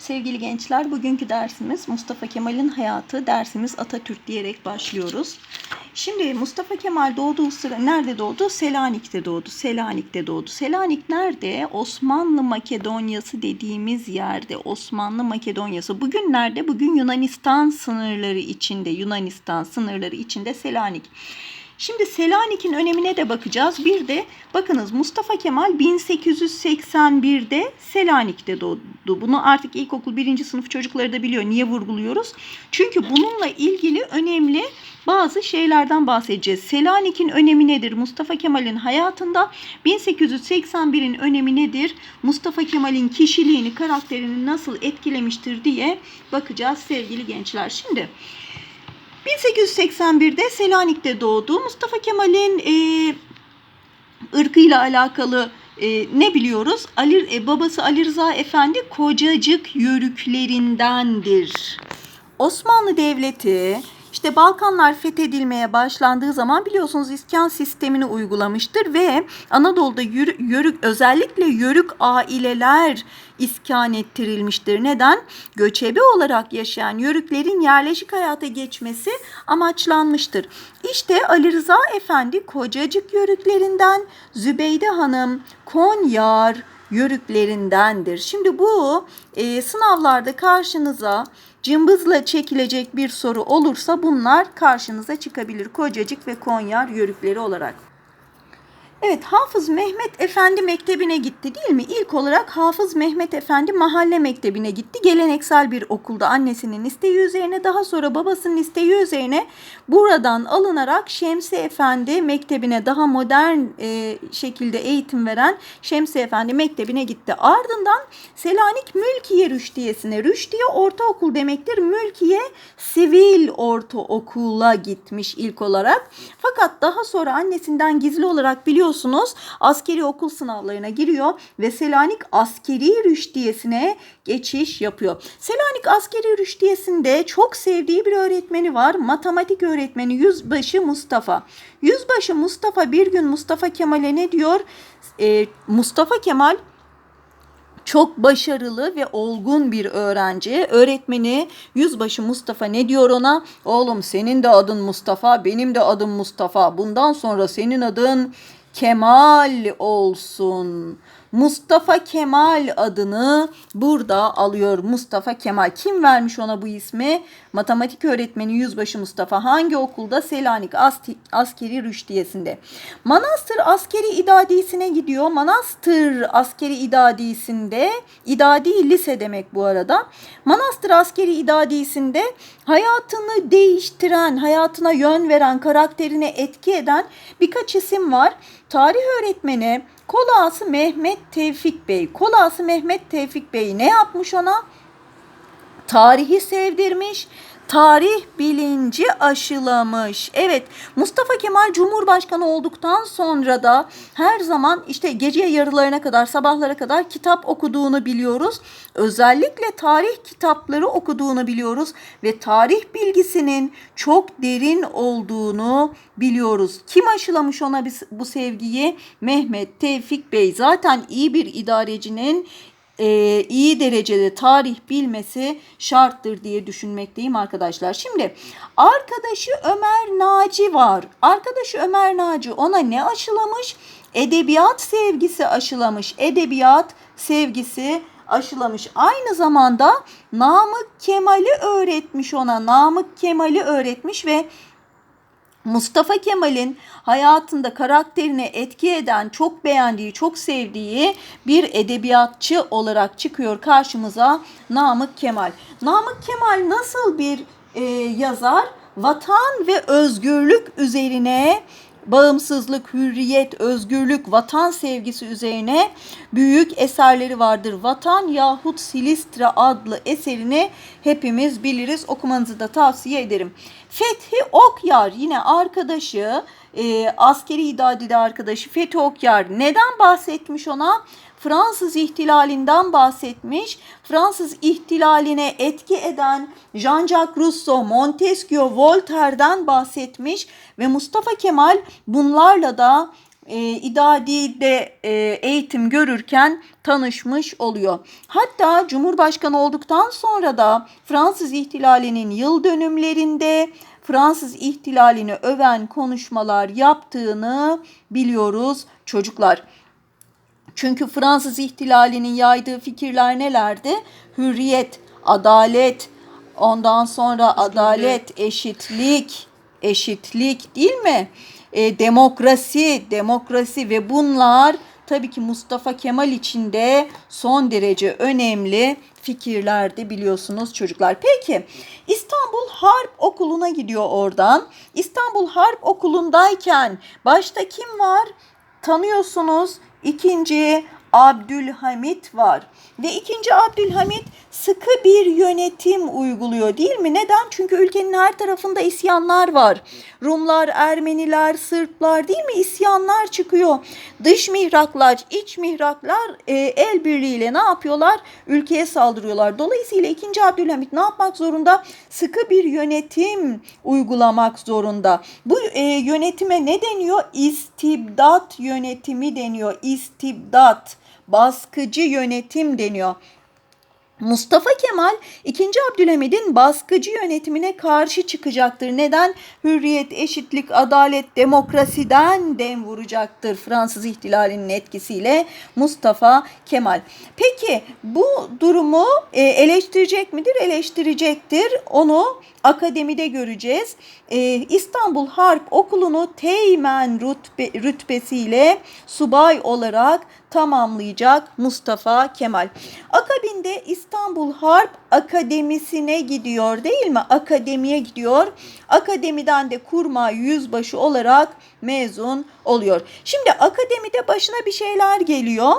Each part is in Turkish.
Sevgili gençler, bugünkü dersimiz Mustafa Kemal'in hayatı, dersimiz Atatürk diyerek başlıyoruz. Şimdi Mustafa Kemal doğduğu sıra nerede doğdu? Selanik'te doğdu. Selanik'te doğdu. Selanik nerede? Osmanlı Makedonyası dediğimiz yerde. Osmanlı Makedonyası. Bugün nerede? Bugün Yunanistan sınırları içinde. Yunanistan sınırları içinde Selanik. Şimdi Selanik'in önemine de bakacağız. Bir de bakınız Mustafa Kemal 1881'de Selanik'te doğdu. Bunu artık ilkokul birinci sınıf çocukları da biliyor. Niye vurguluyoruz? Çünkü bununla ilgili önemli bazı şeylerden bahsedeceğiz. Selanik'in önemi nedir? Mustafa Kemal'in hayatında 1881'in önemi nedir? Mustafa Kemal'in kişiliğini, karakterini nasıl etkilemiştir diye bakacağız sevgili gençler. Şimdi 1881'de Selanik'te doğdu. Mustafa Kemal'in e, ırkıyla alakalı e, ne biliyoruz? Ali, e, babası Ali Rıza Efendi kocacık yörüklerindendir. Osmanlı Devleti işte Balkanlar fethedilmeye başlandığı zaman biliyorsunuz iskan sistemini uygulamıştır ve Anadolu'da yürü, yörük özellikle yörük aileler iskan ettirilmiştir. Neden? Göçebe olarak yaşayan yörüklerin yerleşik hayata geçmesi amaçlanmıştır. İşte Ali Rıza Efendi Kocacık yörüklerinden, Zübeyde Hanım Konyar yörüklerindendir. Şimdi bu e, sınavlarda karşınıza cımbızla çekilecek bir soru olursa bunlar karşınıza çıkabilir. Kocacık ve Konyar yörükleri olarak. Evet Hafız Mehmet Efendi Mektebi'ne gitti değil mi? İlk olarak Hafız Mehmet Efendi Mahalle Mektebi'ne gitti. Geleneksel bir okulda annesinin isteği üzerine daha sonra babasının isteği üzerine buradan alınarak Şemsi Efendi Mektebi'ne daha modern e, şekilde eğitim veren Şemsi Efendi Mektebi'ne gitti. Ardından Selanik Mülkiye Rüştiyesi'ne. Rüştiye ortaokul demektir. Mülkiye sivil ortaokula gitmiş ilk olarak. Fakat daha sonra annesinden gizli olarak biliyor biliyorsunuz askeri okul sınavlarına giriyor ve Selanik askeri rüştiyesine geçiş yapıyor. Selanik askeri rüştiyesinde çok sevdiği bir öğretmeni var. Matematik öğretmeni Yüzbaşı Mustafa. Yüzbaşı Mustafa bir gün Mustafa Kemal'e ne diyor? Ee, Mustafa Kemal çok başarılı ve olgun bir öğrenci. Öğretmeni Yüzbaşı Mustafa ne diyor ona? Oğlum senin de adın Mustafa, benim de adım Mustafa. Bundan sonra senin adın Kemal olsun. Mustafa Kemal adını burada alıyor. Mustafa Kemal. Kim vermiş ona bu ismi? Matematik öğretmeni Yüzbaşı Mustafa. Hangi okulda? Selanik Askeri Rüştiyesi'nde. Manastır Askeri İdadisi'ne gidiyor. Manastır Askeri İdadisi'nde İdadi lise demek bu arada. Manastır Askeri İdadisi'nde hayatını değiştiren, hayatına yön veren, karakterine etki eden birkaç isim var. Tarih öğretmeni Kolası Mehmet Tevfik Bey. Kolası Mehmet Tevfik Bey ne yapmış ona? Tarihi sevdirmiş tarih bilinci aşılamış. Evet Mustafa Kemal Cumhurbaşkanı olduktan sonra da her zaman işte gece yarılarına kadar sabahlara kadar kitap okuduğunu biliyoruz. Özellikle tarih kitapları okuduğunu biliyoruz ve tarih bilgisinin çok derin olduğunu biliyoruz. Kim aşılamış ona bu sevgiyi? Mehmet Tevfik Bey. Zaten iyi bir idarecinin e, iyi derecede tarih bilmesi şarttır diye düşünmekteyim arkadaşlar. Şimdi arkadaşı Ömer Naci var. Arkadaşı Ömer Naci ona ne aşılamış? Edebiyat sevgisi aşılamış. Edebiyat sevgisi aşılamış. Aynı zamanda Namık Kemal'i öğretmiş ona. Namık Kemal'i öğretmiş ve Mustafa Kemal'in hayatında karakterine etki eden, çok beğendiği, çok sevdiği bir edebiyatçı olarak çıkıyor karşımıza Namık Kemal. Namık Kemal nasıl bir e, yazar? Vatan ve özgürlük üzerine bağımsızlık, hürriyet, özgürlük, vatan sevgisi üzerine büyük eserleri vardır. Vatan yahut Silistra adlı eserini hepimiz biliriz. Okumanızı da tavsiye ederim. Fethi Okyar yine arkadaşı, e, askeri idadide arkadaşı Fethi Okyar neden bahsetmiş ona? Fransız ihtilalinden bahsetmiş. Fransız ihtilaline etki eden Jean-Jacques Rousseau, Montesquieu, Voltaire'den bahsetmiş ve Mustafa Kemal bunlarla da e, İdadi'de e, eğitim görürken tanışmış oluyor. Hatta Cumhurbaşkanı olduktan sonra da Fransız ihtilalinin yıl dönümlerinde Fransız ihtilalini öven konuşmalar yaptığını biliyoruz çocuklar. Çünkü Fransız ihtilalinin yaydığı fikirler nelerdi? Hürriyet, adalet, ondan sonra adalet, eşitlik, eşitlik değil mi? E, demokrasi, demokrasi ve bunlar tabii ki Mustafa Kemal için de son derece önemli fikirlerdi biliyorsunuz çocuklar. Peki İstanbul Harp Okulu'na gidiyor oradan. İstanbul Harp Okulu'ndayken başta kim var? Tanıyorsunuz. İkinci Abdülhamit var. Ve ikinci Abdülhamit sıkı bir yönetim uyguluyor değil mi? Neden? Çünkü ülkenin her tarafında isyanlar var. Rumlar, Ermeniler, Sırplar değil mi? İsyanlar çıkıyor. Dış mihraklar, iç mihraklar e, el birliğiyle ne yapıyorlar? Ülkeye saldırıyorlar. Dolayısıyla ikinci Abdülhamit ne yapmak zorunda? Sıkı bir yönetim uygulamak zorunda. Bu e, yönetime ne deniyor? İstibdat yönetimi deniyor. İstibdat baskıcı yönetim deniyor. Mustafa Kemal 2. Abdülhamid'in baskıcı yönetimine karşı çıkacaktır. Neden? Hürriyet, eşitlik, adalet, demokrasiden dem vuracaktır Fransız ihtilalinin etkisiyle Mustafa Kemal. Peki bu durumu e, eleştirecek midir? Eleştirecektir. Onu akademide göreceğiz. Ee, İstanbul Harp Okulu'nu Teğmen rütbe, rütbesiyle subay olarak tamamlayacak Mustafa Kemal. Akabinde İstanbul Harp Akademisi'ne gidiyor değil mi? Akademiye gidiyor. Akademiden de kurmay yüzbaşı olarak mezun oluyor. Şimdi akademide başına bir şeyler geliyor.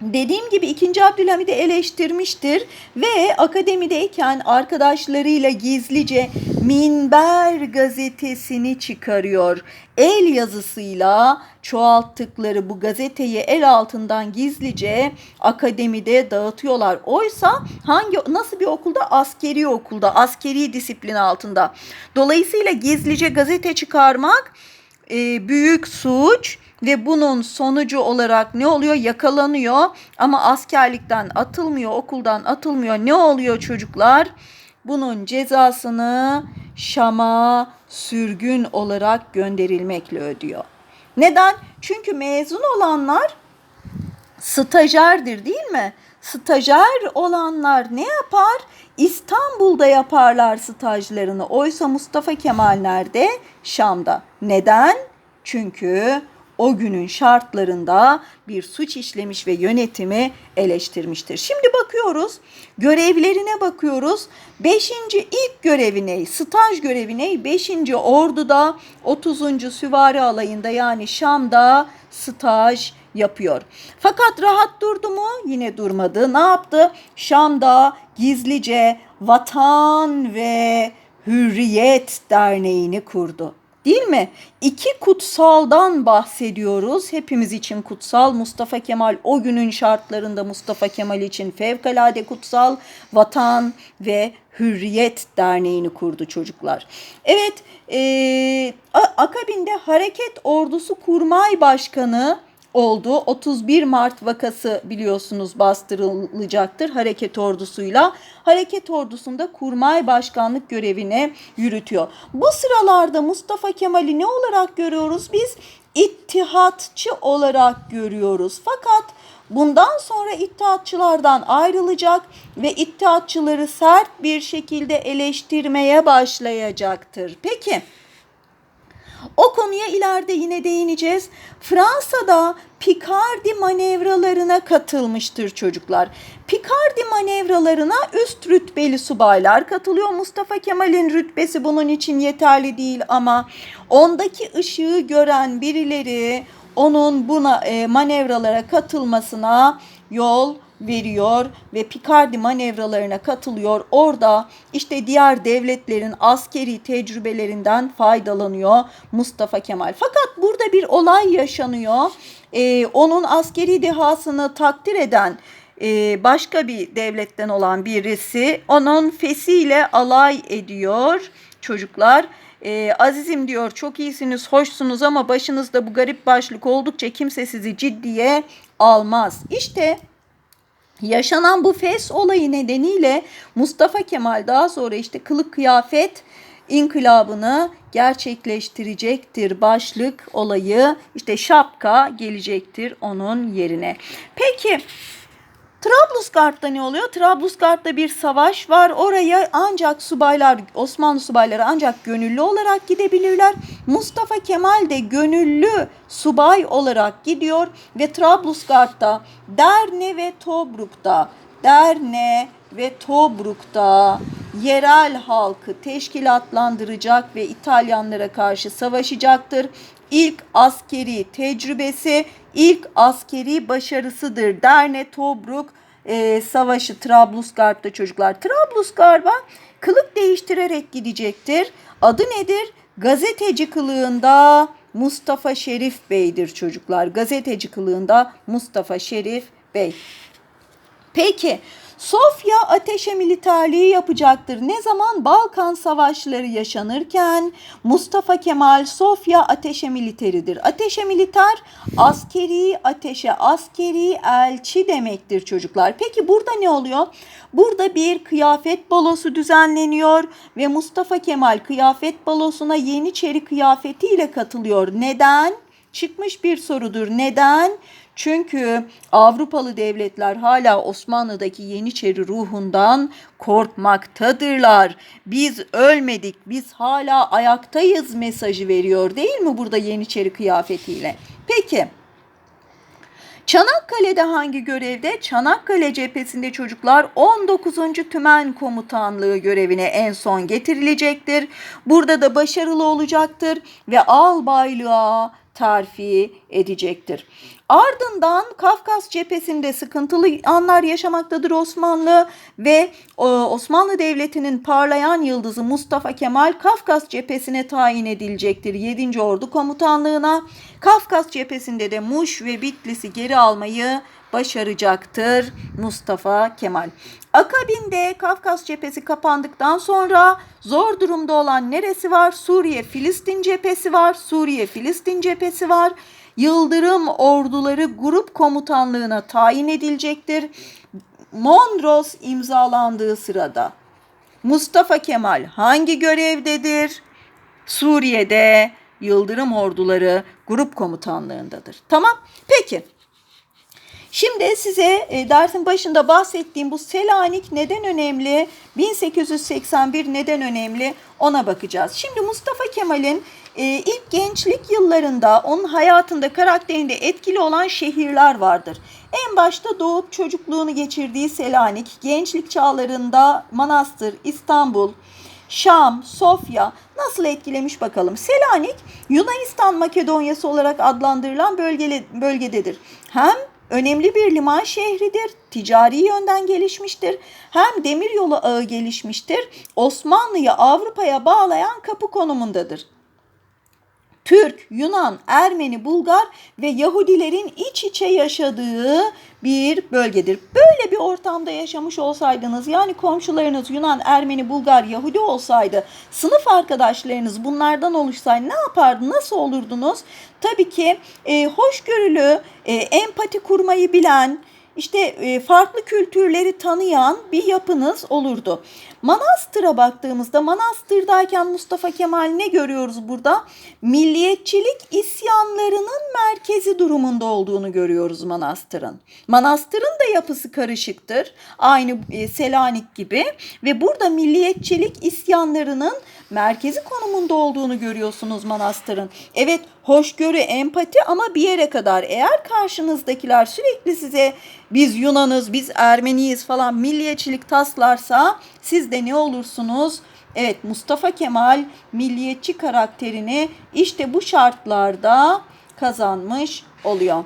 Dediğim gibi 2. Abdülhamid'i eleştirmiştir ve akademideyken arkadaşlarıyla gizlice Minber gazetesini çıkarıyor. El yazısıyla çoğalttıkları bu gazeteyi el altından gizlice akademide dağıtıyorlar. Oysa hangi nasıl bir okulda? Askeri okulda, askeri disiplin altında. Dolayısıyla gizlice gazete çıkarmak e, büyük suç ve bunun sonucu olarak ne oluyor? Yakalanıyor ama askerlikten atılmıyor, okuldan atılmıyor. Ne oluyor çocuklar? Bunun cezasını Şam'a sürgün olarak gönderilmekle ödüyor. Neden? Çünkü mezun olanlar stajyerdir değil mi? Stajyer olanlar ne yapar? İstanbul'da yaparlar stajlarını. Oysa Mustafa Kemal nerede? Şam'da. Neden? Çünkü o günün şartlarında bir suç işlemiş ve yönetimi eleştirmiştir. Şimdi bakıyoruz, görevlerine bakıyoruz. Beşinci ilk görevi ne? Staj görevi ne? Beşinci orduda 30. süvari alayında yani Şam'da staj yapıyor. Fakat rahat durdu mu? Yine durmadı. Ne yaptı? Şam'da gizlice Vatan ve Hürriyet Derneği'ni kurdu. Değil mi? İki kutsaldan bahsediyoruz. Hepimiz için kutsal. Mustafa Kemal o günün şartlarında Mustafa Kemal için fevkalade kutsal Vatan ve Hürriyet Derneği'ni kurdu çocuklar. Evet, e, akabinde Hareket Ordusu Kurmay Başkanı oldu. 31 Mart vakası biliyorsunuz bastırılacaktır hareket ordusuyla. Hareket ordusunda kurmay başkanlık görevini yürütüyor. Bu sıralarda Mustafa Kemal'i ne olarak görüyoruz? Biz ittihatçı olarak görüyoruz. Fakat bundan sonra ittihatçılardan ayrılacak ve ittihatçıları sert bir şekilde eleştirmeye başlayacaktır. Peki o konuya ileride yine değineceğiz. Fransa'da Picardi manevralarına katılmıştır çocuklar. Picardi manevralarına üst rütbeli subaylar katılıyor. Mustafa Kemal'in rütbesi bunun için yeterli değil ama ondaki ışığı gören birileri onun buna e, manevralara katılmasına yol veriyor ve Picardi manevralarına katılıyor. Orada işte diğer devletlerin askeri tecrübelerinden faydalanıyor Mustafa Kemal. Fakat burada bir olay yaşanıyor. Ee, onun askeri dehasını takdir eden e, başka bir devletten olan birisi onun fesiyle alay ediyor çocuklar e, Azizim diyor çok iyisiniz, hoşsunuz ama başınızda bu garip başlık oldukça kimse sizi ciddiye almaz. İşte Yaşanan bu fes olayı nedeniyle Mustafa Kemal daha sonra işte kılık kıyafet inkılabını gerçekleştirecektir. Başlık olayı işte şapka gelecektir onun yerine. Peki Trablusgarp'ta ne oluyor? Trablusgarp'ta bir savaş var. Oraya ancak subaylar, Osmanlı subayları ancak gönüllü olarak gidebilirler. Mustafa Kemal de gönüllü subay olarak gidiyor ve Trablusgarp'ta, Derne ve Tobruk'ta, Derne ve Tobruk'ta yerel halkı teşkilatlandıracak ve İtalyanlara karşı savaşacaktır. İlk askeri tecrübesi, ilk askeri başarısıdır. Derne Tobruk e, Savaşı Trablusgarp'ta çocuklar. Trablusgarp'a kılık değiştirerek gidecektir. Adı nedir? Gazeteci kılığında Mustafa Şerif Bey'dir çocuklar. Gazeteci kılığında Mustafa Şerif Bey. Peki Sofya ateşe militerliği yapacaktır. Ne zaman Balkan savaşları yaşanırken Mustafa Kemal Sofya ateşe militeridir. Ateşe militer askeri ateşe askeri elçi demektir çocuklar. Peki burada ne oluyor? Burada bir kıyafet balosu düzenleniyor ve Mustafa Kemal kıyafet balosuna Yeniçeri kıyafetiyle katılıyor. Neden? Çıkmış bir sorudur. Neden? Çünkü Avrupalı devletler hala Osmanlı'daki Yeniçeri ruhundan korkmaktadırlar. Biz ölmedik, biz hala ayaktayız mesajı veriyor değil mi burada Yeniçeri kıyafetiyle? Peki. Çanakkale'de hangi görevde? Çanakkale cephesinde çocuklar 19. Tümen Komutanlığı görevine en son getirilecektir. Burada da başarılı olacaktır ve albaylığa terfi edecektir. Ardından Kafkas cephesinde sıkıntılı anlar yaşamaktadır Osmanlı ve Osmanlı Devleti'nin parlayan yıldızı Mustafa Kemal Kafkas cephesine tayin edilecektir 7. Ordu Komutanlığına. Kafkas cephesinde de Muş ve Bitlis'i geri almayı başaracaktır Mustafa Kemal. Akabinde Kafkas cephesi kapandıktan sonra zor durumda olan neresi var? Suriye Filistin cephesi var. Suriye Filistin cephesi var. Yıldırım orduları grup komutanlığına tayin edilecektir. Mondros imzalandığı sırada Mustafa Kemal hangi görevdedir? Suriye'de Yıldırım orduları grup komutanlığındadır. Tamam. Peki. Şimdi size e, dersin başında bahsettiğim bu Selanik neden önemli? 1881 neden önemli? Ona bakacağız. Şimdi Mustafa Kemal'in e, ilk gençlik yıllarında onun hayatında karakterinde etkili olan şehirler vardır. En başta doğup çocukluğunu geçirdiği Selanik, gençlik çağlarında Manastır, İstanbul, Şam, Sofya nasıl etkilemiş bakalım. Selanik Yunanistan Makedonyası olarak adlandırılan bölgeli, bölgededir. Hem önemli bir liman şehridir, ticari yönden gelişmiştir. Hem demiryolu ağı gelişmiştir. Osmanlı'yı Avrupa'ya bağlayan kapı konumundadır. Türk, Yunan, Ermeni, Bulgar ve Yahudilerin iç içe yaşadığı bir bölgedir. Böyle bir ortamda yaşamış olsaydınız yani komşularınız Yunan, Ermeni, Bulgar, Yahudi olsaydı sınıf arkadaşlarınız bunlardan oluşsaydı ne yapardı? Nasıl olurdunuz? Tabii ki e, hoşgörülü, e, empati kurmayı bilen, işte e, farklı kültürleri tanıyan bir yapınız olurdu. Manastır'a baktığımızda Manastır'dayken Mustafa Kemal ne görüyoruz burada? Milliyetçilik isyanlarının merkezi durumunda olduğunu görüyoruz Manastır'ın. Manastır'ın da yapısı karışıktır. Aynı e, Selanik gibi ve burada milliyetçilik isyanlarının merkezi konumunda olduğunu görüyorsunuz Manastır'ın. Evet hoşgörü, empati ama bir yere kadar. Eğer karşınızdakiler sürekli size biz Yunanız, biz Ermeniyiz falan milliyetçilik taslarsa siz de ne olursunuz? Evet Mustafa Kemal milliyetçi karakterini işte bu şartlarda kazanmış oluyor.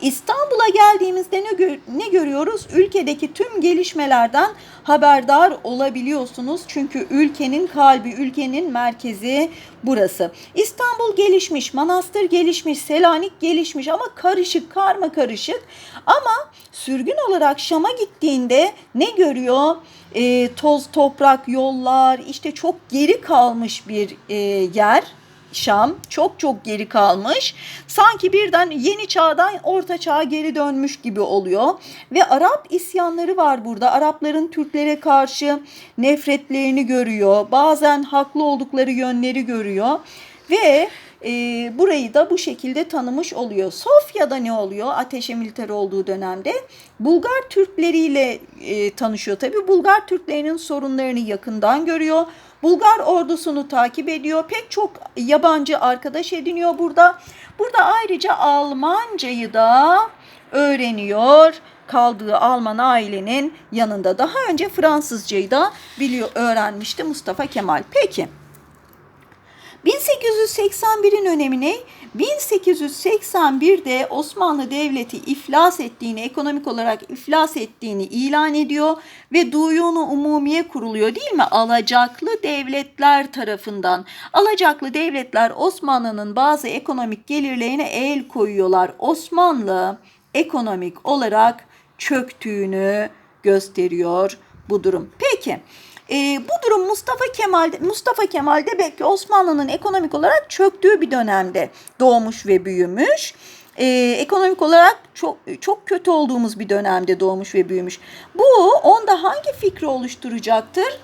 İstanbul'a geldiğimizde ne, gö- ne görüyoruz? Ülkedeki tüm gelişmelerden haberdar olabiliyorsunuz. Çünkü ülkenin kalbi, ülkenin merkezi burası. İstanbul gelişmiş, Manastır gelişmiş, Selanik gelişmiş ama karışık, karma karışık. Ama sürgün olarak Şam'a gittiğinde ne görüyor? Ee, toz, toprak, yollar, işte çok geri kalmış bir e, yer. Şam çok çok geri kalmış. Sanki birden yeni çağdan orta çağa geri dönmüş gibi oluyor. Ve Arap isyanları var burada. Arapların Türklere karşı nefretlerini görüyor. Bazen haklı oldukları yönleri görüyor. Ve e, burayı da bu şekilde tanımış oluyor. Sofya'da ne oluyor? Ateşe militer olduğu dönemde Bulgar Türkleriyle e, tanışıyor tabii. Bulgar Türklerinin sorunlarını yakından görüyor. Bulgar ordusunu takip ediyor. Pek çok yabancı arkadaş ediniyor burada. Burada ayrıca Almancayı da öğreniyor kaldığı Alman ailenin yanında. Daha önce Fransızcayı da biliyor öğrenmişti Mustafa Kemal. Peki 1881'in önemi ne? 1881'de Osmanlı Devleti iflas ettiğini, ekonomik olarak iflas ettiğini ilan ediyor ve Duyunu Umumiye kuruluyor değil mi? Alacaklı devletler tarafından. Alacaklı devletler Osmanlı'nın bazı ekonomik gelirlerine el koyuyorlar. Osmanlı ekonomik olarak çöktüğünü gösteriyor bu durum. Peki e, bu durum Mustafa Kemal Mustafa Kemal de belki Osmanlı'nın ekonomik olarak çöktüğü bir dönemde doğmuş ve büyümüş. E, ekonomik olarak çok çok kötü olduğumuz bir dönemde doğmuş ve büyümüş. Bu onda hangi fikri oluşturacaktır?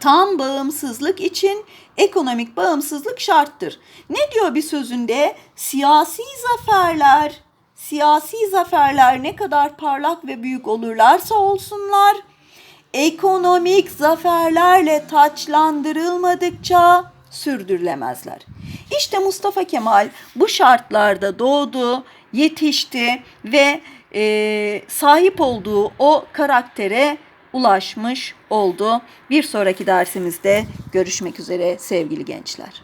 Tam bağımsızlık için ekonomik bağımsızlık şarttır. Ne diyor bir sözünde? Siyasi zaferler, siyasi zaferler ne kadar parlak ve büyük olurlarsa olsunlar, ekonomik zaferlerle taçlandırılmadıkça sürdürülemezler. İşte Mustafa Kemal bu şartlarda doğdu, yetişti ve e, sahip olduğu o karaktere ulaşmış oldu. Bir sonraki dersimizde görüşmek üzere sevgili gençler.